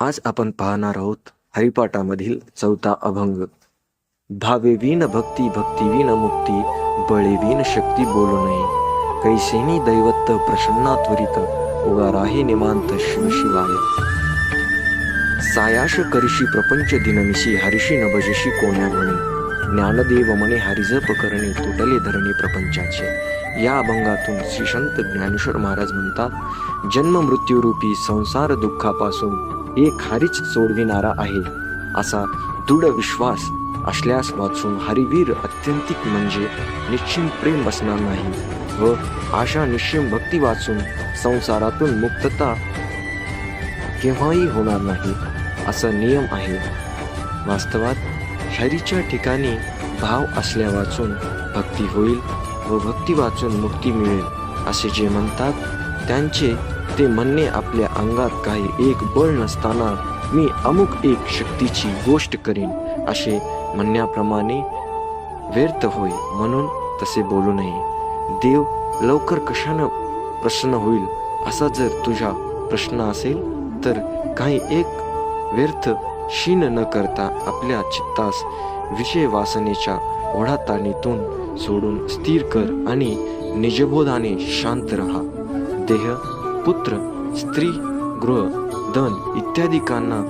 आज आपण पाहणार आहोत हरिपाठामधील चौथा अभंग. भावेवीन भक्ती भक्तिवीन मुक्ती बळेवीन शक्ती बोलू नये. कैसेनी दैवत्त प्रसन्ना त्वरित उगा राही निमांत शिवशिवाय सायाश करिशी प्रपंच दिननिशी हरिशी न कोण्या म्हणे. ज्ञानदेव हरिज प्रकरणे तुटले धरणे प्रपंचाचे. या अभंगातून श्री संत ज्ञानेश्वर महाराज म्हणतात जन्म मृत्यूरूपी संसार दुःखापासून एक हरीच सोडविणारा आहे. असा दृढ विश्वास असल्यास वाचून हरिवीर अत्यंतिक म्हणजे निश्चिम प्रेम बसणार नाही व आशा निश्चिम भक्ती वाचून संसारातून मुक्तता केव्हाही होणार नाही असा नियम आहे. वास्तवात हरीच्या ठिकाणी भाव असल्या वाचून भक्ती होईल व भक्ती वाचून मुक्ती मिळेल असे जे म्हणतात त्यांचे ते म्हणणे आपल्या अंगात काही एक बळ नसताना मी अमुक एक शक्तीची गोष्ट करीन असे म्हणण्याप्रमाणे व्यर्थ होय म्हणून तसे बोलू नये. देव लवकर कशानं प्रसन्न होईल असा जर तुझा प्रश्न असेल तर काही एक व्यर्थ क्षीण न करता आपल्या चित्तास विषय वासनेच्या ओढाताणीतून सोडून स्थिर कर आणि निजबोधाने शांत रहा. देह पुत्र स्त्री गृह धन इत्यादिकांना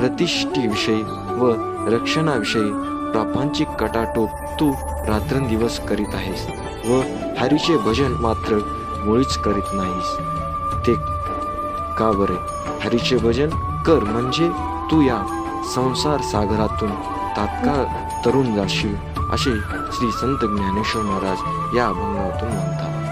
प्रतिष्ठेविषयी व रक्षणाविषयी प्रापांची कटाटोप तू रात्रंदिवस करीत आहेस व हरीचे भजन मात्र मुळीच करीत नाहीस. ते का बरे? हरीचे भजन कर म्हणजे तू या संसार सागरातून तात्काळ तरुण जाशील असे श्री संत ज्ञानेश्वर महाराज या अभंगातून म्हणतात.